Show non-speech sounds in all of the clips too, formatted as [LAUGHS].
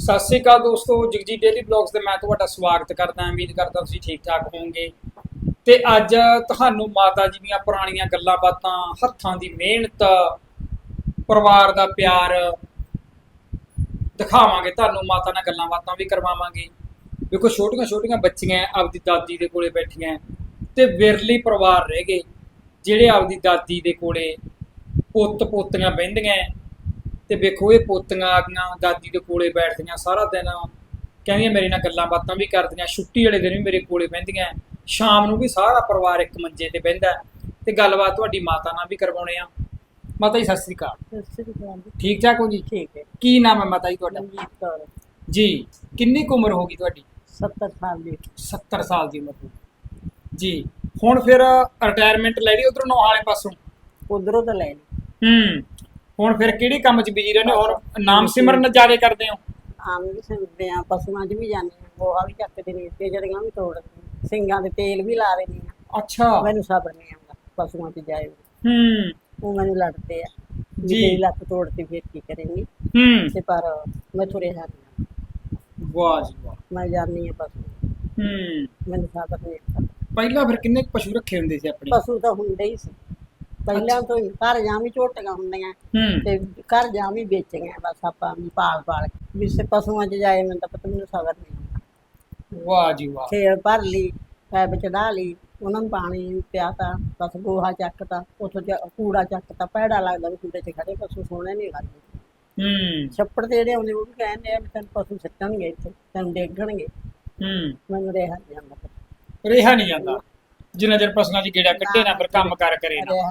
ਸਤਿ ਸ੍ਰੀ ਅਕਾਲ ਦੋਸਤੋ ਜਗਜੀ daily blogs ਤੇ ਮੈਂ ਤੁਹਾਡਾ ਸਵਾਗਤ ਕਰਦਾ ਹਾਂ। ਉਮੀਦ ਕਰਦਾ ਤੁਸੀਂ ਠੀਕ ਠਾਕ ਹੋਵੋਗੇ। ਤੇ ਅੱਜ ਤੁਹਾਨੂੰ ਮਾਤਾ ਜੀ ਦੀਆਂ ਪੁਰਾਣੀਆਂ ਗੱਲਾਂ ਬਾਤਾਂ, ਹੱਥਾਂ ਦੀ ਮਿਹਨਤ, ਪਰਿਵਾਰ ਦਾ ਪਿਆਰ ਦਿਖਾਵਾਂਗੇ। ਤੁਹਾਨੂੰ ਮਾਤਾ ਨਾਲ ਗੱਲਾਂ ਬਾਤਾਂ ਵੀ ਕਰਵਾਵਾਂਗੇ। ਵੇਖੋ ਛੋਟੀਆਂ ਛੋਟੀਆਂ ਬੱਚੀਆਂ ਆਪਦੀ ਦਾਦੀ ਦੇ ਕੋਲੇ ਬੈਠੀਆਂ ਤੇ ਵਿਰਲੀ ਪਰਿਵਾਰ ਰਹਿ ਗਏ, ਜਿਹੜੇ ਆਪਦੀ ਦਾਦੀ ਦੇ ਕੋਲੇ ਪੁੱਤ ਪੋਤੀਆਂ ਬਹਿੰਦੀਆਂ। ਤੇ ਵੇਖੋ ਇਹ ਪੋਤੀਆਂ ਆ ਗਈਆਂ ਦਾਦੀ ਦੇ ਕੋਲੇ ਬੈਠਦੀਆਂ ਸਾਰਾ ਦਿਨ। ਕਹਿੰਦੀਆਂ ਮੇਰੇ ਨਾਲ ਗੱਲਾਂ ਬਾਤਾਂ ਵੀ ਕਰਦੀਆਂ ਛੁੱਟੀ ਵਾਲੇ ਦਿਨ ਵੀ ਮੇਰੇ ਕੋਲੇ ਬਹਿੰਦੀਆਂ। ਸ਼ਾਮ ਨੂੰ ਵੀ ਸਾਰਾ ਪਰਿਵਾਰ ਇੱਕ ਮੰਜੇ ਤੇ ਬਹਿੰਦਾ ਤੇ ਗੱਲਬਾਤ ਤੁਹਾਡੀ ਮਾਤਾ ਨਾਲ ਵੀ ਕਰਵਾਉਣੇ ਆ। ਮਾਤਾ ਜੀ ਸਤਿ ਸ੍ਰੀ ਅਕਾਲ। ਸਤਿ ਸ੍ਰੀ ਅਕਾਲ ਜੀ। ਠੀਕ ਠਾਕ ਹੋ ਜੀ? ਠੀਕ ਹੈ। ਕੀ ਨਾਮ ਹੈ ਮਾਤਾ ਜੀ ਤੁਹਾਡਾ? ਮਨਜੀਤ ਕੌਰ ਜੀ ਕਿੰਨੀ ਕੁ ਉਮਰ ਹੋ ਗਈ ਤੁਹਾਡੀ? 70 ਸਾਲ ਦੀ। 70 ਸਾਲ ਦੀ ਉਮਰ ਹੋ ਗਈ। ਜੀ ਹੁਣ ਫਿਰ ਰਿਟਾਇਰਮੈਂਟ ਲੈ ਲਈ ਉਧਰੋਂ ਨੌ ਵਾਲੇ ਪਾਸੋਂ? ਉਧਰੋਂ ਤਾਂ ਲੈ ਲਈ। ਹੂੰ। ਹੁਣ ਫਿਰ ਕਿਹੜੀ ਕੰਮ 'ਚ ਬਿਜ਼ੀ ਰਹਿੰਦੇ ਹੋ? ਹੁਣ ਨਾਮ ਸਿਮਰਨ ਜ਼ਿਆਦਾ ਕਰਦੇ ਹੋ? ਆਮ ਵੀ ਸਿਮਰਦੇ ਆ ਪਸ਼ੂਆਂ 'ਚ ਵੀ ਜਾਂਦੇ ਆ ਗੋਹਾ ਵੀ ਚੱਕਦੇ ਨੇ ਤੇ ਜੜੀਆਂ ਵੀ ਤੋੜਦੇ ਸਿੰਘਾਂ ਦੇ ਤੇਲ ਵੀ ਲਾ ਦਿੰਦੇ ਆ। ਅੱਛਾ। ਮੈਨੂੰ ਸਬਰ ਨਹੀਂ ਆਉਂਦਾ ਪਸ਼ੂਆਂ 'ਚ ਜਾਏ ਹੂੰ। ਉਹ ਮੈਨੂੰ ਲੜਦੇ ਆ ਜੀ। ਜੀ ਲੱਤ ਤੋੜਤੀ ਫਿਰ ਕੀ ਕਰੇਂਗੀ? ਹੂੰ। ਤੇ ਪਰ ਮੈਂ ਤੁਰੇ ਜਾਂਦੀ ਵਾਹ ਜੀ ਵਾਹ। ਮੈਂ ਜਾਂਦੀ ਆ ਪਸ਼ੂ। ਹੂੰ। ਮੈਨੂੰ ਸਬਰ ਨਹੀਂ ਆਉਂਦਾ ਪਹਿਲਾਂ ਫਿਰ ਕਿੰਨੇ ਕੁ ਪਸ਼ੂ ਰੱਖੇ ਹੁੰਦੇ ਸੀ ਆਪਣੇ? ਪਸ਼ੂ ਤਾਂ ਹੁੰਦੇ ਹੀ ਸੀ। ਪਹਿਲਾਂ ਤੋਂ ਹੀ ਘਰ ਜਾਂ ਵੀ ਝੋਟੀਆਂ ਹੁੰਦੀਆਂ ਹੂੰ। ਤੇ ਘਰ ਜਾਂ ਵੀ ਵੇਚੀਆਂ ਬਸ ਆਪਾਂ ਵੀ ਪਾਲ ਪਾਲ ਕੇ। ਵੀ ਸੇ ਪਸ਼ੂਆਂ 'ਚ ਜਾਏ ਮੈਨੂੰ ਤਾਂ ਪਤਾ ਮੈਨੂੰ ਸਬਰ ਨਹੀਂ ਵਾਹ ਜੀ ਵਾਹ। ਖੇਲ ਭਰ ਲਈ ਪੈਪ ਚੜਾ ਲਈ ਉਹਨਾਂ ਨੂੰ ਪਾਣੀ ਪਿਆਤਾ ਬਸ ਗੋਹਾ ਚੱਕਤਾ ਉਥੋਂ ਕੂੜਾ ਚੱਕਤਾ ਪੈੜਾ ਲੱਗਦਾ ਵੀ ਕੂੜੇ 'ਚ ਖੜੇ ਪਸ਼ੂ ਸੋਹਣੇ ਨਹੀਂ ਲੱਗਦੇ। ਹੂੰ। ਛੱਪੜ ਤੇ ਜਿਹੜੇ ਆਉਂਦੇ ਉਹ ਵੀ ਕਹਿੰਦੇ ਆ ਵੀ ਤੈਨੂੰ ਪਸ਼ੂ ਸਿੱਟਣਗੇ ਇੱਥੇ ਤੈਨੂੰ ਡੇਗਣਗੇ। ਹੂੰ। ਮੈਨੂੰ ਰਿਹਾ ਨਹੀਂ ਜਾਂਦਾ। ਰਿਹਾ ਨਹੀਂ ਜਾਂਦਾ। ਜਿੰਨਾ ਚਿਰ ਪਸ਼ੂਆਂ 'ਚ ਗੇੜਾ ਕੱਢੇ ਨਾ ਫਿਰ ਕੰਮ ਕਰ ਕਰੇ ਨਾ। ਰਿਹਾ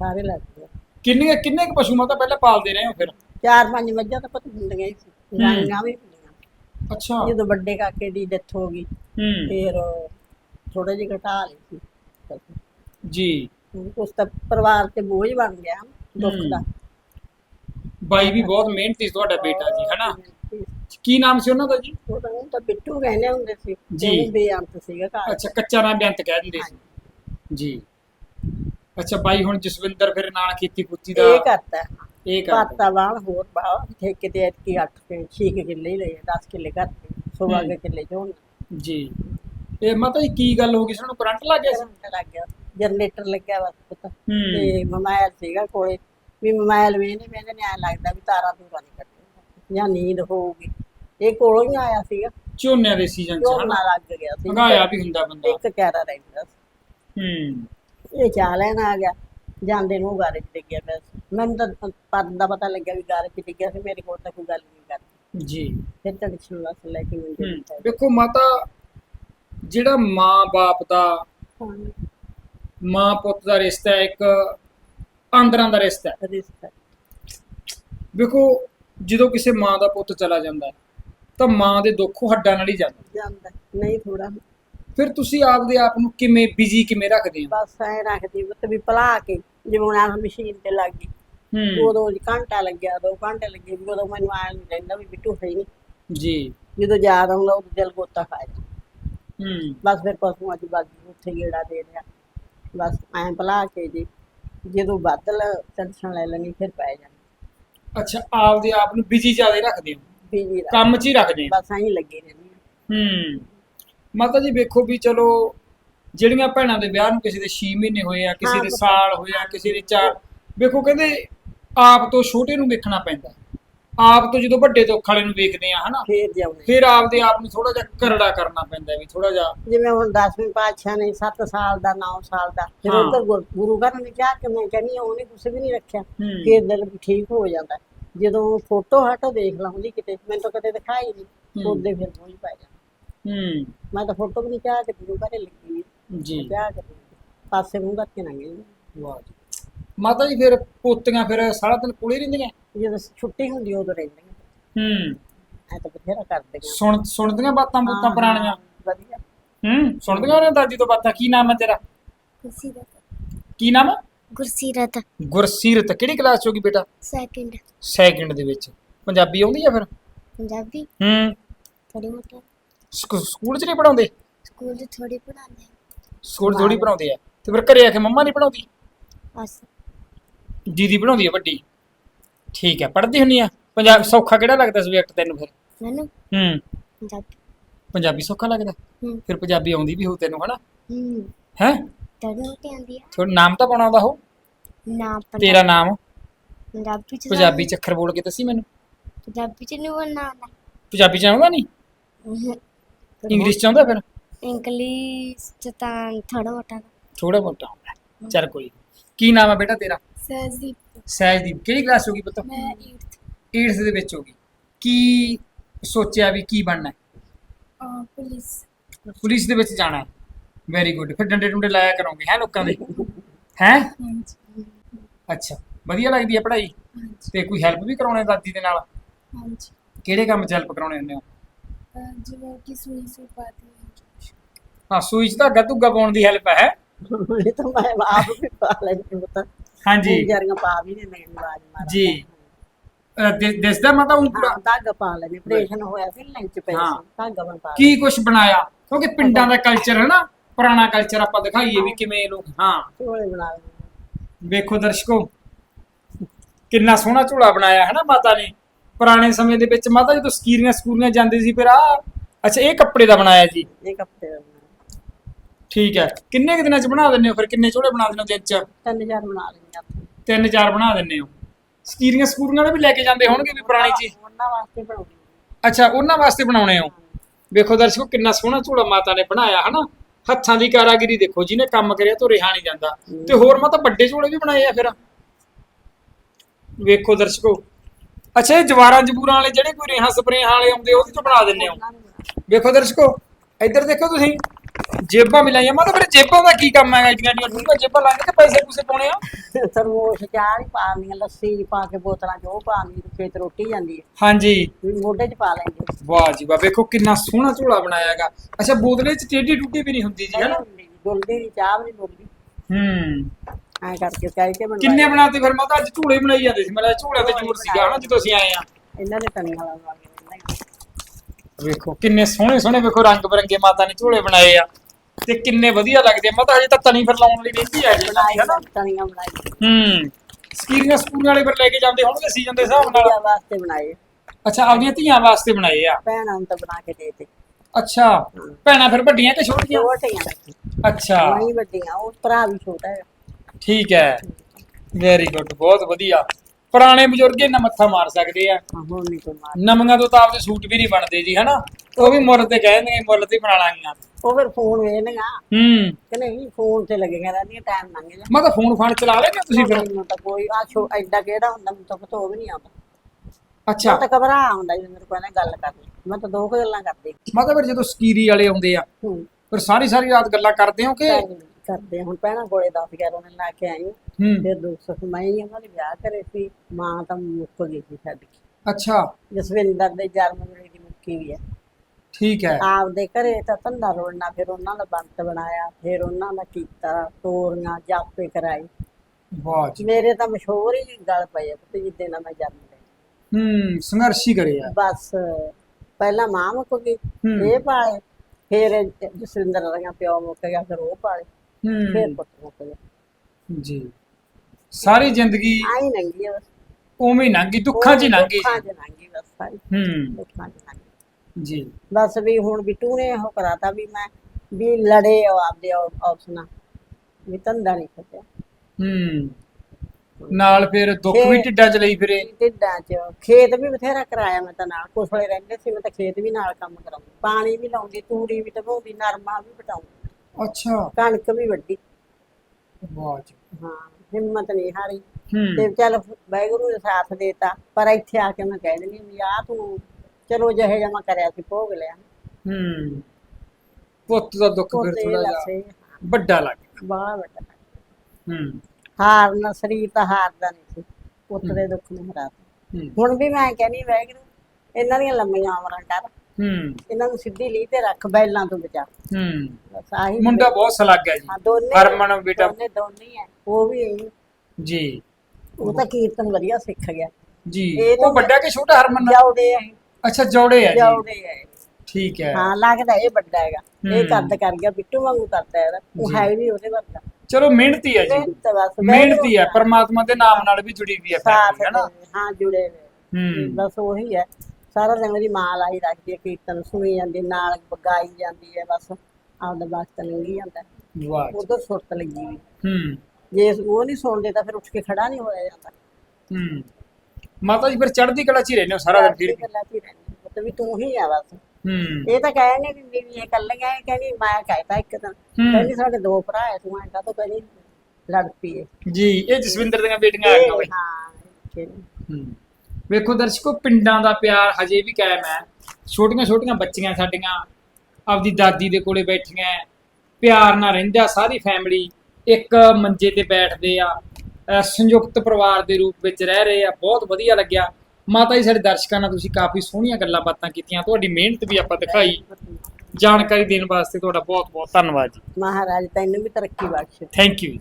ਸਾਰੇ ਲੱਗਦੇ ਆ। ਕਿੰਨੇ ਕਿੰਨੇ ਕੁ ਪਸ਼ੂ ਮਾਤਾ ਪਹਿਲਾਂ ਪਾਲਦੇ ਰਹੇ ਹੋ ਫਿਰ? ਚਾਰ ਪੰਜ ਮੱਝਾਂ ਤਾਂ ਪਤਾ ਹੁੰਦੀਆਂ ਹੀ ਸੀ। ਗਾਈਆਂ ਵੀ ਹੁੰਦੀਆਂ। ਅੱਛਾ। ਜਦੋਂ ਵੱਡੇ ਕਾਕੇ ਦੀ ਡੈਥ ਹੋ ਗਈ ਹੂੰ। ਫਿਰ ਥੋੜੇ ਜਿਹੇ ਘਟਾ ਲਈ ਸੀ। ਜੀ। ਉਸ ਤਾਂ ਪਰਿਵਾਰ ਤੇ ਬੋਝ ਬਣ ਗਿਆ ਦੁੱਖ ਹੂੰ। ਦਾ। ਬਾਈ ਵੀ ਬਹੁਤ ਮਿਹਨਤੀ ਸੀ ਤੁਹਾਡਾ ਬੇਟਾ ਜੀ ਹੈਨਾ? ਕੀ ਨਾਮ ਸੀ ਉਹਨਾਂ ਦਾ ਜੀ? ਉਹ ਤਾਂ ਤਾਂ ਬਿੱਟੂ ਕਹਿੰਦੇ ਹੁੰਦੇ ਸੀ। ਜੀ। ਜੀ ਬੇਅੰਤ ਸੀਗਾ ਘਰ। ਅੱਛਾ ਕੱਚਾ ਨਾਮ ਬੇਅੰਤ ਕਹਿ ਦਿੰਦੇ ਸੀ। ਜੀ। ਅੱਛਾ ਬਾਈ ਹੁਣ ਜਸਵਿੰਦਰ ਫਿਰ ਨਾਲ ਖੇਤੀ ਖੁੱਤੀ ਦਾ ਇਹ ਕਰਤਾ ਇਹ ਪਾਤਾ ਬਾਣ ਹੋਰ ਬਾਹ ਠੇਕੇ ਤੇ ਐਤਕੀ 8 ਕੇ 6 ਕਿੱਲੇ ਹੀ ਲਏ 10 ਕਿੱਲੇ ਘਰ ਤੇ 16 ਹੂੰ। ਕਿੱਲੇ ਝੋਨ ਜੀ। ਇਹ ਮਾਤਾ ਕੀ ਗੱਲ ਹੋ ਗਈ ਸੀ ਉਹਨੂੰ ਕਰੰਟ ਲੱਗ ਗਿਆ ਸੀ? ਲੱਗ ਗਿਆ। ਜਨਰੇਟਰ ਲੱਗਿਆ ਬਸ ਪੁੱਤ। ਤੇ ਮੋਬਾਈਲ ਸੀਗਾ ਕੋਲੇ ਵੀ ਮੋਬਾਈਲ ਵੇਨੇ ਮੈਨੇ ਨੇ ਐਂ ਲੱਗਦਾ ਵੀ ਤਾਰਾ ਤੂਰਾ ਨਹੀਂ ਕੱਟਿਆ ਜਾਂ ਨੀਂਦ ਹੋਊਗੀ। ਇਹ ਕੋਲੋਂ ਹੀ ਆਇਆ ਸੀਗਾ। ਝੋਨੇ ਦੇ ਸੀਜ਼ਨ ਚ ਹਨਾ? ਲੱਗ ਗਿਆ ਸੀ। ਹੰਗਾਇਆ ਵੀ ਹੁੰਦਾ ਬੰਦਾ। ਇੱਕ ਕੈਰਾ ਰਹਿੰਦਾ ਹੂੰ। ਇਹ ਚਾਹ ਲੈਣ ਆ ਗਿਆ ਜਾਂਦੇ ਨੂੰ ਗਾਰੇ 'ਚ ਡਿੱਗਿਆ ਪਿਆ ਸੀ ਮੈਨੂੰ ਤਾਂ ਪਤ ਦਾ ਪਤਾ ਲੱਗਿਆ ਵੀ ਗਾਰੇ 'ਚ ਡਿੱਗਿਆ ਸੀ ਮੇਰੇ ਕੋਲ ਤਾਂ ਕੋਈ ਗੱਲ ਨਹੀਂ ਕਰਦੀ। ਜੀ। ਫਿਰ ਟੈਨਸ਼ਨ ਬਸ ਲੈ ਕੇ ਮੈਨੂੰ ਹੂੰ ਦਿੱਤਾ। ਵੇਖੋ ਮਾਤਾ ਜਿਹੜਾ ਮਾਂ ਬਾਪ ਦਾ ਹਾਂ, ਮਾਂ ਪੁੱਤ ਦਾ ਰਿਸ਼ਤਾ ਹੈ ਇੱਕ ਅੰਦਰਾਂ ਦਾ ਰਿਸ਼ਤਾ ਹੈ। ਰਿਸ਼ਤਾ। ਵੇਖੋ ਜਦੋਂ ਕਿਸੇ ਮਾਂ ਦਾ ਪੁੱਤ ਚਲਾ ਜਾਂਦਾ ਹੈ, ਤਾਂ ਮਾਂ ਦੇ ਦੁੱਖ ਉਹ ਹੱਡਾਂ ਨਾਲ ਹੀ ਜਾਂਦਾ ਜਾਂਦਾ ਨਹੀਂ ਥੋੜਾ ਫਿਰ ਤੁਸੀਂ ਆਪਦੇ ਆਪ ਨੂੰ ਕਿਵੇਂ ਬਿਜ਼ੀ ਕਿਵੇਂ ਰੱਖਦੇ ਹੋ? ਬਸ ਐ ਰੱਖਦੀ ਬੁੱਤ ਵੀ ਭਲਾ ਕੇ ਜਿਵੇਂ ਆ ਮਸ਼ੀਨ ਤੇ ਲੱਗ ਗਈ। ਹੂੰ। ਉਦੋਂ ਘੰਟਾ ਲੱਗਿਆ ਦੋ ਘੰਟੇ ਲੱਗੇ ਵੀ ਉਦੋਂ ਮੈਨੂੰ ਆਇਆ ਨਹੀਂ ਰਹਿੰਦਾ ਵੀ ਬਿੱਟੂ ਹੈ ਹੀ ਨਹੀਂ ਜੀ। ਜਦੋਂ ਯਾਦ ਆਉਂਦਾ ਉਦੋਂ ਦਿਲ ਗੋਤਾ ਖਾ ਜਾਂਦਾ ਹੂੰ। ਬਸ ਫਿਰ ਪਸ਼ੂਆਂ ਦੀ ਬਾਗੀ ਉੱਥੇ ਗੇੜਾ ਦੇ ਰਿਹਾ। ਬਸ ਐਂ ਭਲਾ ਕੇ ਜੀ ਜਦੋਂ ਬਾਦਲ ਟੈਨਸ਼ਨ ਲੈ ਲੈਣੀ ਫਿਰ ਪੈ ਜਾਣੀ ਅੱਛਾ ਆਪਦੇ ਆਪ ਨੂੰ ਬਿਜ਼ੀ ਜ਼ਿਆਦਾ ਰੱਖਦੇ ਹੋ? ਬੀਜੀ ਦਾ ਕੰਮ 'ਚ ਹੀ ਰੱਖਦੇ ਹੋ? ਬਸ ਐਂ ਲੱਗੇ ਰਹਿੰਦੀ ਹੂੰ। ਮਾਤਾ ਜੀ ਵੇਖੋ ਵੀ ਚਲੋ ਜਿਹੜੀਆਂ ਭੈਣਾਂ ਦੇ ਵਿਆਹ ਨੂੰ ਕਿਸੇ ਦੇ 6 ਮਹੀਨੇ ਹੋਏ ਆ ਕਿਸੇ ਦੇ। ਸਾਲ ਹੋਇਆ ਕਿਸੇ ਦੇ 4 ਵੇਖੋ ਕਹਿੰਦੇ ਆਪ ਤੋਂ ਛੋਟੇ ਨੂੰ ਵੇਖਣਾ ਪੈਂਦਾ ਆਪ ਤੋਂ ਜਦੋਂ ਵੱਡੇ ਦੁੱਖ ਵਾਲੇ ਨੂੰ ਵੇਖਦੇ ਆ ਹਨਾ? ਫੇਰ ਜਾਉਂਦੇ ਫਿਰ ਆਪਦੇ ਆਪ ਨੂੰ ਥੋੜਾ ਜਿਹਾ ਕਰੜਾ ਕਰਨਾ ਪੈਂਦਾ ਵੀ ਥੋੜਾ ਜਿਹਾ। ਜਿਵੇਂ ਹੁਣ 10ਵੀਂ ਪਾਤਸ਼ਾਹ ਨੇ 7 ਸਾਲ ਦਾ 9 ਸਾਲ ਦਾ ਫਿਰ ਹਾਂ। ਉਧਰ ਗੁਰੂ ਘਰ ਨੇ ਕਿਹਾ ਕਿ ਮੈਂ ਕਹਿੰਦੀ ਹਾਂ ਉਹਨੇ ਕੁਛ ਵੀ ਨਹੀਂ ਰੱਖਿਆ। ਫੇਰ ਦਿਲ ਵੀ ਠੀਕ ਹੋ ਜਾਂਦਾ ਜਦੋਂ ਫੋਟੋ ਹਟੋ ਦੇਖ ਲਾਉਂਦੀ ਕਿਤੇ ਮੈਨੂੰ ਤਾਂ ਕਦੇ ਦਿਖਾਈ ਨਹੀਂ। ਉਹਦੇ ਫਿਰ ਬੋਝ ਪੈ ਜਾਂਦਾ। ਹੂੰ। ਮੈਂ ਤਾਂ ਫੋਟੋ ਵੀ ਨਹੀਂ ਚਾਹ ਕੇ ਗੁਰੂ ਘਰੇ ਲੱਗੀ ਨਹੀਂ ਜੀ। ਚਾਹ ਕੇ ਪਾਸੇ ਮੂੰਹ ਕਰਕੇ ਨਾ ਗਈ ਵਾਹ ਜੀ। ਮਾਤਾ ਜੀ ਫਿਰ ਪੋਤੀਆਂ ਫਿਰ ਸਾਰਾ ਦਿਨ ਕੋਲੇ ਰਹਿੰਦੀਆਂ? ਜਦੋਂ ਛੁੱਟੀ ਹੁੰਦੀ ਉਦੋਂ ਰਹਿੰਦੀਆਂ। ਹੂੰ। ਐ ਤਾਂ ਬਥੇਰਾ ਕਰਦੀਆਂ। ਸੁਣ ਸੁਣਦੀਆਂ ਬਾਤਾਂ ਬੂਤਾਂ ਪੁਰਾਣੀਆਂ? ਵਧੀਆ। ਹੂੰ ਸੁਣਦੀਆਂ ਉਹਨਾਂ ਦਾਦੀ ਤੋਂ ਬਾਤਾਂ? ਕੀ ਨਾਮ ਹੈ ਤੇਰਾ? ਗੁਰਸੀਰਤ। ਕੀ ਨਾਮ ਹੈ? ਗੁਰਸੀਰਤ। ਗੁਰਸੀਰਤ ਕਿਹੜੀ ਕਲਾਸ ਚ ਹੋਗੀ ਬੇਟਾ? ਸੈਕਿੰਡ। ਸੈਕਿੰਡ ਦੇ ਵਿੱਚ। ਪੰਜਾਬੀ ਆਉਂਦੀ ਆ ਫਿਰ? ਪੰਜਾਬੀ? ਹੂੰ। ਥੋੜੀ ਮੋਟੀ। ਸਕੂ- ਸਕੂਲ ਚ ਨਹੀਂ ਪੜਾਉਂਦੇ ਸਕੂਲ 'ਚ ਥੋੜੀ ਪੜਾਉਂਦੇ ਸਕੂਲ ਥੋੜੀ ਪੜਾਉਂਦੇ ਆ। ਤੇ ਫਿਰ ਘਰੇ ਆ ਕੇ ਮੰਮਾ ਨਹੀਂ ਪੜਾਉਂਦੀ ਬਸ। ਦੀਦੀ ਪੜਾਉਂਦੀ ਆ ਵੱਡੀ? ਠੀਕ ਹੈ ਪੜ੍ਹਦੀ ਹੁੰਨੀ ਆ? ਪੰਜਾਬ ਸੌਖਾ ਕਿਹੜਾ ਲੱਗਦਾ ਸਬਜੈਕਟ ਤੈਨੂੰ ਫਿਰ? ਮੈਨੂੰ? ਹੂੰ। ਪੰਜਾਬੀ। ਪੰਜਾਬੀ ਸੌਖਾ ਲੱਗਦਾ? ਹੂੰ। ਫਿਰ ਪੰਜਾਬੀ ਆਉਂਦੀ ਵੀ ਹੋਊ ਤੈਨੂੰ ਹਨਾ? ਹੂੰ। ਹੈ? ਤੈਨੂੰ ਕੀ ਆਂਦੀ ਆ? ਥੋੜਾ ਨਾਮ ਤਾਂ ਪਾਉਣਾ ਆਉਂਦਾ ਹੋ ਨਾ। ਤੇਰਾ ਨਾਮ? ਪੰਜਾਬੀ ਚ ਪੰਜਾਬੀ ਚ ਅੱਖਰ ਬੋਲ ਕੇ ਦੱਸੀ ਮੈਨੂੰ। ਪੰਜਾਬੀ ਚ ਨਹੀਂ ਬੋਲਣਾ ਆਉਂਦਾ ਪੰਜਾਬੀ ਚ ਆਉਂਦਾ ਨਹੀਂ ਇੰਗਲਿਸ਼ ਚ ਆਉਂਦਾ ਫਿਰ? ਇੰਗਲਿਸ਼ ਚ ਤਾਂ ਥੋੜਾ ਮੋਟਾ ਥੋੜਾ ਮੋਟਾ ਆਉਂਦਾ ਚੱਲ ਕੋਈ ਨੀ। ਕੀ ਨਾਮ ਹੈ ਬੇਟਾ ਤੇਰਾ? ਸਹਿਜਦੀਪ। ਸਹਿਜਦੀਪ। ਕਿਹੜੀ ਕਲਾਸ ਹੋਗੀ ਪੁੱਤ? ਮੈਂ 8th 8th ਦੇ ਵਿੱਚ ਹੋਗੀ ਕੀ ਸੋਚਿਆ ਵੀ ਕੀ ਬਣਨਾ ਹੈ? ਪੁਲਿਸ। ਪੁਲਿਸ ਦੇ ਵਿੱਚ ਜਾਣਾ ਹੈ। ਵੈਰੀ ਗੁੱਡ ਫਿਰ ਡੰਡੇ ਡੁੰਡੇ ਲਾਇਆ ਕਰੋਗੇ ਹੈ ਲੋਕਾਂ ਦੇ? ਹੈ? ਹਾਂਜੀ। ਅੱਛਾ। ਵਧੀਆ ਲੱਗਦੀ ਹੈ ਪੜ੍ਹਾਈ? ਹਾਂਜੀ। ਤੇ ਕੋਈ ਹੈਲਪ ਵੀ ਕਰਾਉਣੇ ਦਾਦੀ ਦੇ ਨਾਲ? ਹਾਂਜੀ। ਕਿਹੜੇ ਕੰਮ 'ਚ ਹੈਲਪ ਕਰਾਉਣੇ ਹੁੰਦੇ ਹੋ? ਜਿਵੇਂ ਕਿ ਸੂਈ ਸੂਈ ਪਾਤੀ ਹਾਂ ਸੂਈ 'ਚ ਧਾਗਾ ਧੁੱਗਾ ਪਾਉਣ ਦੀ ਹੈਲਪ ਹੈ। [LAUGHS] ਇਹ ਤਾਂ ਮੈਂ ਆਪ ਵੀ ਪਾ ਲੈਂਦੀ ਪੁੱਤ। ਹਾਂਜੀ। ਜਰੀਆਂ ਪਾ ਵੀ ਨੇ ਮੈਨੂੰ ਆਵਾਜ਼ ਮਾਰ ਜੀ। ਅ, ਦਿ- ਦਿਸਦਾ ਮਾਤਾ ਉਹ ਪੂਰਾ। ਹਾਂ ਧਾਗਾ ਪਾ ਲੈਂਦੇ ਆਪਰੇਸ਼ਨ ਹੋਇਆ ਸੀ ਲੈਂਚ ਪੈ ਹਾਂ। ਸੀ। ਧਾਗਾ ਮੈਂ ਪਾ ਕੀ ਕੁਝ ਬਣਾਇਆ? ਕਿਉਂਕਿ ਪਿੰਡਾਂ ਦਾ ਕਲਚਰ ਹੈ ਨਾ ਪੁਰਾਣਾ ਕਲਚਰ ਆਪਾਂ ਦਿਖਾਈਏ ਵੀ ਕਿਵੇਂ ਲੋਕ ਹਾਂ। ਝੋਲੇ ਬਣਾ ਲੈਂਦੇ ਵੇਖੋ ਦਰਸ਼ਕੋ ਕਿੰਨਾ ਸੋਹਣਾ ਝੋਲਾ ਬਣਾਇਆ ਹੈ ਨਾ ਮਾਤਾ ਨੇ। ਪੁਰਾਣੇ ਸਮੇਂ ਦੇ ਵਿੱਚ ਮਾਤਾ ਜਦੋਂ ਸਕੀਰੀਆਂ ਸਕੂਰੀਆਂ ਜਾਂਦੇ ਸੀ ਫਿਰ ਆ ਅੱਛਾ ਇਹ ਕੱਪੜੇ ਦਾ ਬਣਾਇਆ ਜੀ? ਇਹ ਕੱਪੜੇ ਦਾ। ਠੀਕ ਹੈ। ਕਿੰਨੇ ਕੁ ਦਿਨਾਂ ਚ ਬਣਾ ਦਿੰਦੇ ਹੋ ਫਿਰ? ਕਿੰਨੇ ਝੋਲੇ ਬਣਾ ਦਿੰਦੇ ਹੋ ਦਿਨ ਚ? ਤਿੰਨ ਚਾਰ ਬਣਾ ਲੈਂਦੇ ਆਪਾਂ। ਤਿੰਨ ਚਾਰ ਬਣਾ ਦਿੰਦੇ ਹੋ। ਸਕੀਰੀਆਂ ਸਕੂਰੀਆਂ ਵਾਲੇ ਵੀ ਲੈ ਕੇ ਜਾਂਦੇ ਹੋਣਗੇ ਵੀ ਪੁਰਾਣੀ ਚੀਜ਼? ਉਹਨਾਂ ਵਾਸਤੇ ਬਣਾਉਂਦੀ ਅੱਛਾ ਉਹਨਾਂ ਵਾਸਤੇ ਬਣਾਉਣੇ ਹੋ? ਵੇਖੋ ਦਰਸ਼ਕੋ ਕਿੰਨਾ ਸੋਹਣਾ ਝੋਲਾ ਮਾਤਾ ਨੇ ਬਣਾਇਆ ਹਨਾ? ਹੱਥਾਂ ਦੀ ਕਾਰਾਗਰੀ ਦੇਖੋ ਜਿਹਨੇ ਕੰਮ ਕਰਿਆ ਤੋਂ ਰਿਹਾ ਨਹੀਂ ਜਾਂਦਾ। ਤੇ ਹੋਰ ਮਾਤਾ ਵੱਡੇ ਝੋਲੇ ਵੀ ਬਣਾਏ ਆ ਫਿਰ? ਵੇਖੋ ਦਰਸ਼ਕੋ ਅੱਛਾ ਇਹ ਜਵਾਰਾਂ ਜਬੂਰਾਂ ਵਾਲੇ ਜਿਹੜੇ ਕੋਈ ਰੇਹਾਂ ਸਪਰੇਹਾਂ ਵਾਲੇ ਆਉਂਦੇ ਉਹਦੇ ਤੋਂ ਬਣਾ ਦਿੰਦੇ ਹੋ? ਵੇਖੋ ਦਰਸ਼ਕੋ ਇੱਧਰ ਦੇਖੋ ਤੁਸੀਂ ਜੇਬਾਂ ਮਿਲਾਈਆਂ ਮਾਤਾ ਫਿਰ ਜੇਬਾਂ ਦਾ ਕੀ ਕੰਮ ਹੈਗਾ? ਜਿਹੜੀਆਂ ਡੂੰਘਾ ਜੇਬਾਂ ਲਾ ਕੇ ਪੈਸੇ ਪੂਸੇ ਪਾਉਣੇ ਆ? ਤਰਮੋਸ਼ ਚਾਹ ਹੀ ਪਾ ਲੈਂਦੀਆਂ ਲੱਸੀ ਪਾ ਕੇ ਬੋਤਲਾਂ ਚ ਉਹ ਪਾ ਲਈ ਖੇਤ ਰੋਟੀ ਜਾਂਦੀ ਹੈ। ਹਾਂਜੀ। ਮੋਢੇ ਚ ਪਾ ਲੈਂਦੇ। ਵਾਹ ਜੀ ਵਾਹ ਵੇਖੋ ਕਿੰਨਾ ਸੋਹਣਾ ਝੋਲਾ ਬਣਾਇਆ ਹੈਗਾ। ਅੱਛਾ ਬੋਤਲੇ 'ਚ ਟੇਢੀ ਟੁੱਟੀ ਵੀ ਨਹੀਂ ਹੁੰਦੀ ਜੀ ਹਨਾ? ਡੁੱਲਦੀ ਨਹੀਂ ਚਾਹ ਵੀ ਨਹੀਂ ਡੁੱਲਦੀ। ਹੂੰ। ਐ ਕਰਕੇ ਕਹਿ ਕੇ ਬਣਵਾਇਆ। ਕਿੰਨੇ ਬਣਾਤੇ ਫਿਰ? ਮਾਤਾ ਅੱਜ ਝੂਲੇ ਬਣਾਈ ਜਾਂਦੇ ਸੀ। ਮੇਰਾ ਝੂਲੇ ਤੇ ਜ਼ੋਰ ਸੀਗਾ ਹਨਾ ਜਦੋਂ ਅਸੀਂ ਆਏ ਆ ਇਹਨਾਂ ਦੇ ਤਣੀਆਂ ਲਾ ਕੇ ਵੇਖੋ ਕਿੰਨੇ ਸੋਹਣੇ ਸੋਹਣੇ ਵੇਖੋ ਰੰਗ ਬਰੰਗੇ ਮਾਤਾ ਨੇ ਝੂਲੇ ਬਣਾਏ ਆ। ਤੇ ਕਿੰਨੇ ਵਧੀਆ ਲੱਗਦੇ ਆ। ਮਾਤਾ ਹਜੇ ਤਾਂ ਤਣੀ ਫਿਰ ਲਾਉਣ ਲਈ ਰਹਿੰਦੀ ਹੈ ਜੀ ਇਹਨਾਂ ਦੀ, ਹਨਾ ਤਣੀਆਂ ਬਣਾਈ ਹੂੰ। ਸਕੀਰੀਆਂ ਸਕੂਰੀਆਂ ਵਾਲੇ ਫਿਰ ਲੈ ਕੇ ਜਾਂਦੇ ਹੋਣਗੇ ਸੀਜ਼ਨ ਦੇ ਹਿਸਾਬ ਨਾਲ? ਧੀਆਂ ਵਾਸਤੇ ਬਣਾਏ। ਅੱਛਾ ਆਪਣੀਆਂ ਧੀਆਂ ਵਾਸਤੇ ਬਣਾਏ ਆ? ਭੈਣਾਂ ਨੂੰ ਤਾਂ ਬਣਾ ਕੇ ਦੇ ਦੇ ਅੱਛਾ ਭੈਣਾਂ ਫਿਰ ਵੱਡੀਆਂ ਕਿ ਛੋਟੀਆਂ? ਛੋਟੀਆਂ ਅੱਛਾ। ਨਹੀਂ ਵੱਡੀਆਂ ਉਹ ਭਰਾ ਵੀ ਛੋਟਾ ਹੈ। ਠੀਕ ਹੈ। ਵੈਰੀ ਗੁੱਡ ਬਹੁਤ ਵਧੀਆ। ਪੁਰਾਣੇ ਬਜ਼ੁਰਗ ਇਹਨਾਂ ਮੱਥਾ ਮਾਰ ਸਕਦੇ ਆ। ਹਾਂ, ਹੁਣ ਨਹੀਂ ਕੋਈ ਮਾਰ। ਨਵੀਆਂ ਤੋਂ ਤਾਂ ਆਪਦੇ ਸੂਟ ਵੀ ਨਹੀਂ ਬਣਦੇ ਜੀ ਹਨਾ? ਉਹ ਵੀ ਮੁੱਲ ਤੇ ਕਹਿੰਦੇ ਮੁੱਲ ਤੇ ਹੀ ਬਣਾ ਲਾਂਗੀਆਂ ਉਹ ਫਿਰ ਫੋਨ ਵੇਖਣਗਾ ਹੂੰ। ਕਿ ਨਹੀਂ ਫੋਨ ਤੇ ਲੱਗੀਆਂ ਰਹਿੰਦੀਆਂ ਟਾਈਮ ਲੰਘ ਜਾ ਮੈਂ ਤਾਂ ਫੋਨ ਫਾਨ ਚਲਾ ਲੈਂਦੇ ਤੁਸੀਂ ਫਿਰ? ਮੈਨੂੰ ਤਾਂ ਕੋਈ ਆ ਛੋ ਐਡਾ ਕਿਹੜਾ ਹੁੰਦਾ ਮੈਨੂੰ ਤਾਂ ਪਤਾ ਵੀ ਨਹੀਂ ਆਉਂਦਾ। ਅੱਛਾ। ਮੈਂ ਤਾਂ ਘਬਰਾ ਆਉਂਦਾ ਜਦੋਂ ਮੇਰੇ ਕੋਲ ਨਾ ਗੱਲ ਕਰ ਲਈ ਮੈਂ ਤਾਂ ਦੋ ਕੁ ਗੱਲਾਂ ਕਰਦੀ। ਮੈਂ ਤਾਂ ਫਿਰ ਜਦੋਂ ਸਕੀਰੀ ਵਾਲੇ ਆਉਂਦੇ ਆ ਹੂੰ। ਫਿਰ ਸਾਰੀ ਸਾਰੀ ਰਾਤ ਗੱਲਾਂ ਕਰਦੇ ਹੋ ਕਿ ਕਰਦੇ ਆ। ਹੁਣ ਭੈਣਾਂ ਕੋਲੇ 10 11 ਨੇ ਲਾ ਕੇ ਆਈ ਹੂੰ। ਫਿਰ ਦੁੱਖ ਸੁੱਖ ਮੈਂ ਹੀ ਉਹਨਾਂ ਦੇ ਵਿਆਹ ਕਰੇ ਸੀ। ਮਾਂ ਤਾਂ ਮੁੱਕ ਗਈ ਸੀ ਛੱਡ ਕੇ। ਅੱਛਾ। ਜਸਵਿੰਦਰ ਦੇ ਜਨਮ ਵੇਲੇ ਦੀ ਮੁੱਕੀ ਵੀ ਹੈ ਠੀਕ ਹੈ। ਆਪਦੇ ਘਰੇ ਤਾਂ ਧੰਦਾ ਰੋਲਣਾ ਫਿਰ ਉਹਨਾਂ ਦਾ ਬੰਤ ਬਣਾਇਆ ਫਿਰ ਉਹਨਾਂ ਦਾ ਕੀਤਾ ਤੋਰੀਆਂ ਜਾਪੇ ਕਰਾਈ। ਵਾਹ ਜੀ। ਮੇਰੇ ਤਾਂ ਮਸ਼ਹੂਰ ਹੀ ਗੱਲ ਪਈ ਤੇ ਜਿੱਦੇ ਨਾਲ ਮੈਂ ਜਨਮ ਲਿਆ। ਹੂੰ ਸੰਘਰਸ਼ ਕਰੇ ਆ। ਬਸ ਪਹਿਲਾਂ ਮਾਂ ਮੁੱਕ ਗਈ ਹੂੰ। ਇਹ ਪਾਲੇ। ਫਿਰ ਜਸਵਿੰਦਰ ਦਾ ਪਿਓ ਮੁੱਕ ਗਿਆ ਫਿਰ ਉਹ ਪਾਲੇ। ਫਿਰ ਹੂੰ ਮੁੱਕ ਗਿਆ ਜੀ। ਸਾਰੀ ਜ਼ਿੰਦਗੀ ਆਈ ਆ ਬਸ। ਉਵੇਂ ਹੀ ਲੰਘੀ ਦੁੱਖਾਂ 'ਚ ਹੀ ਲੰਘੀ ਦੁੱਖਾਂ 'ਚ ਲੰਘੀ ਬਸ ਸਾਰੀ। ਹੂੰ। ਦੁੱਖਾਂ 'ਚ ਲੰਘੀ ਜੀ। ਬਸ ਵੀ ਹੁਣ ਬਿੱਟੂ ਨੇ ਉਹ ਕਰਾਤਾ ਵੀ ਮੈਂ ਵੀ ਲੜੇ ਉਹ ਆਪਦੇ ਆਪਸਨਾ ਵੀ ਧੰਦਾ ਨਹੀਂ ਖੱਟਿਆ। ਹੂੰ। ਨਾਲ ਫਿਰ ਦੁੱਖ ਵੀ ਫਿਰ- ਢਿੱਡਾਂ 'ਚ ਲਈ ਫਿਰੇ। ਢਿੱਡਾਂ 'ਚ। ਖੇਤ ਵੀ ਬਥੇਰਾ ਕਰਾਇਆ ਮੈਂ ਤਾਂ ਨਾਲ। ਕੋਸਲੇ ਰਹਿੰਦੇ ਸੀ ਮੈਂ ਤਾਂ ਖੇਤ ਵੀ ਨਾਲ ਕੰਮ ਕਰਾਉਂਦੀ। ਪਾਣੀ ਵੀ ਲਾਉਂਦੀ ਤੂੜੀ ਵੀ ਟਪਾਉਂਦੀ ਨਰਮਾ ਵੀ ਪਟਾਉਂਦੀ ਅੱਛਾ। ਕਣਕ ਵੀ ਵੱਢੀ ਵਾਹ ਜੀ। ਹਾਂ ਹਿੰਮਤ ਨਹੀਂ ਹਾਰੀ। ਹੂੰ। ਤੇ ਚੱਲ ਵਾਹਿਗੁਰੂ ਨੇ ਸਾਥ ਦੇਤਾ ਪਰ ਇੱਥੇ ਆ ਕੇ ਮੈਂ ਕਹਿ ਦਿੰਦੀ ਹਾਂ ਵੀ ਆ ਤੂੰ ਚਲੋ ਜਿਹੇ ਜਿਹਾ ਮੈਂ ਕਰਿਆ ਸੀ ਭੋਗ ਲਿਆ। ਹੂੰ। ਪੁੱਤ ਦਾ ਦੁੱਖ ਫਿਰ ਥੋੜਾ ਜਿਹਾ ਲੱਸੇ ਵੱਡਾ ਲੱਗ ਬਾਹਲਾ ਵੱਡਾ ਹੂੰ। ਹਾਰਨਾ ਸਰੀਰ ਤਾਂ ਹਾਰਦਾ ਨਹੀਂ ਸੀ। ਪੁੱਤ ਦੇ ਦੁੱਖ ਨੂੰ ਹਰਾਤਾ ਹੂੰ। ਹੁਣ ਵੀ ਮੈਂ ਕਹਿੰਦੀ ਵਾਹਿਗੁਰੂ ਇਹਨਾਂ ਦੀਆਂ ਲੰਮੀਆਂ ਉਮਰਾਂ ਕਰ। ਹੂੰ। ਇਹਨਾਂ ਨੂੰ ਸਿੱਧੀ ਲੀਹ ਤੇ ਰੱਖ ਬੈਲਾਂ ਤੋਂ ਬਚਾ। ਹੂੰ। ਬਸ ਆਹੀ ਮੁੰਡਾ ਬਹੁਤ ਸਲੱਗ ਹੈ ਜੀ। ਹਾਂ ਦੋਨੇ ਹਰਮਨ ਬੇਟਾ ਦੋਨੇ ਦੋਨੇ ਹੈ ਉਹ ਵੀ ਇਹੀ। ਜੀ। ਉਹ ਤਾਂ ਕੀਰਤਨ ਵਧੀਆ ਸਿੱਖ ਗਿਆ। ਜੀ। ਇਹ ਤਾਂ ਉਹ ਵੱਡਾ ਕਿ ਛੋਟਾ ਹਰਮਨ ਜੌੜੇ ਹੈ ਅੱਛਾ ਜੋੜੇ ਹੈ ਜੀ। ਜੌੜੇ ਹੈ ਠੀਕ ਹੈ। ਹਾਂ ਲੱਗਦਾ ਇਹ ਵੱਡਾ ਹੈਗਾ। ਇਹ ਹੂੰ। ਕੱਦ ਕਰ ਗਿਆ ਬਿੱਟੂ ਵਾਂਗੂ ਕਰਦਾ ਹੈ ਉਹ ਜੀ। ਹੈ ਵੀ ਉਹਦੇ ਵਰਗਾ। ਚਲੋ ਮਿਹਨਤੀ ਹੈ ਜੀ। ਮਿਹਨਤ ਬਸ ਮਿਹਨਤੀ ਹੈ। ਪਰਮਾਤਮਾ ਦੇ ਨਾਮ ਨਾਲ ਵੀ ਜੁੜੀ ਵੀ ਹੈ ਸਾਥ family, ਹੈ ਨਾ? ਦੇ, ਹਾਂ ਜੁੜੇ ਹੋਏ ਹੂੰ। ਬਸ ਉਹੀ ਹੈ। ਸਾਰਾ ਦਿਨ ਮੇਰੀ ਮਾਂ ਲਾਈ ਰੱਖਦੀ ਹੈ ਕੀਰਤਨ ਸੁਣੀ ਜਾਂਦੀ ਨਾਲ ਗਾਈ ਜਾਂਦੀ ਹੈ ਬਸ ਆਪਦਾ ਵਕਤ ਲੰਘੀ ਜਾਂਦਾ। ਵਾਹ। ਉਧਰ ਸੁਰਤ ਲੱਗੀ ਵੀ ਹੂੰ। ਜੇ ਉਹ ਨਹੀਂ ਸੁਣਦੇ ਤਾਂ ਫਿਰ ਉੱਠ ਕੇ ਖੜਾ ਨਹੀਂ ਹੋਇਆ ਜਾਂਦਾ। ਹੂੰ। ਮਾਤਾ ਜੀ ਫਿਰ ਚੜ੍ਹਦੀ ਕਲਾ ਚ ਹੀ ਰਹਿੰਦੇ ਹੋ ਸਾਰਾ ਦਿਨ ਫਿਰ ਵੀ ਗੱਲਾਂ 'ਚ ਹੀ ਰਹਿੰਦੀ ਪੁੱਤ ਵੀ ਤੂੰ ਹੀ ਆ ਬਸ। ਹੂੰ। ਇਹ ਤਾਂ ਕਹਿ ਨਹੀਂ ਦਿੰਦੀ ਵੀ ਇਹ ਕੱਲੀਆਂ ਇਹ ਕਹਿੰਦੀ ਮੈਂ ਕਹਿਤਾ ਇੱਕ ਦਿਨ। ਹੂੰ। ਕਹਿੰਦੀ ਸਾਡੇ ਦੋ ਭਰਾ ਐ ਤੂੰ ਐਂ ਤਾਂ ਕਹਿੰਦੀ ਲੜ ਪਈਏ ਜੀ ਇਹ ਜਸਵਿੰਦਰ ਦੀਆਂ ਬੇਟੀਆਂ ਆ ਗਈਆਂ ਬਈ। ਹਾਂ ਹੂੰ। ਵੇਖੋ ਦਰਸ਼ਕੋ ਪਿੰਡਾਂ ਦਾ ਪਿਆਰ ਹਜੇ ਵੀ ਕਾਇਮ ਹੈ। ਛੋਟੀਆਂ ਛੋਟੀਆਂ ਬੱਚੀਆਂ ਸਾਡੀਆਂ ਆਪਦੀ ਦਾਦੀ ਦੇ ਕੋਲੇ ਬੈਠੀਆਂ। ਪਿਆਰ ਨਾਲ ਰਹਿੰਦਾ ਸਾਰੀ ਫੈਮਿਲੀ ਇੱਕ ਮੰਜੇ ਤੇ ਬੈਠਦੇ ਆ। ਸੰਯੁਕਤ ਪਰਿਵਾਰ ਦੇ ਰੂਪ ਵਿੱਚ ਰਹਿ ਰਹੇ ਆ। ਬਹੁਤ ਵਧੀਆ ਲੱਗਿਆ। ਮਾਤਾ ਜੀ ਸਾਡੇ ਦਰਸ਼ਕਾਂ ਨਾਲ ਤੁਸੀਂ ਕਾਫੀ ਸੋਹਣੀਆਂ ਗੱਲਾਂ ਬਾਤਾਂ ਕੀਤੀਆਂ। ਤੁਹਾਡੀ ਮਿਹਨਤ ਵੀ ਆਪਾਂ ਦਿਖਾਈ। ਜਾਣਕਾਰੀ ਦੇਣ ਵਾਸਤੇ ਤੁਹਾਡਾ ਬਹੁਤ ਬਹੁਤ ਧੰਨਵਾਦ ਜੀ। ਮਹਾਰਾਜ ਤੈਨੂੰ ਵੀ ਤਰੱਕੀ ਬਖਸ਼ੇ। Thank you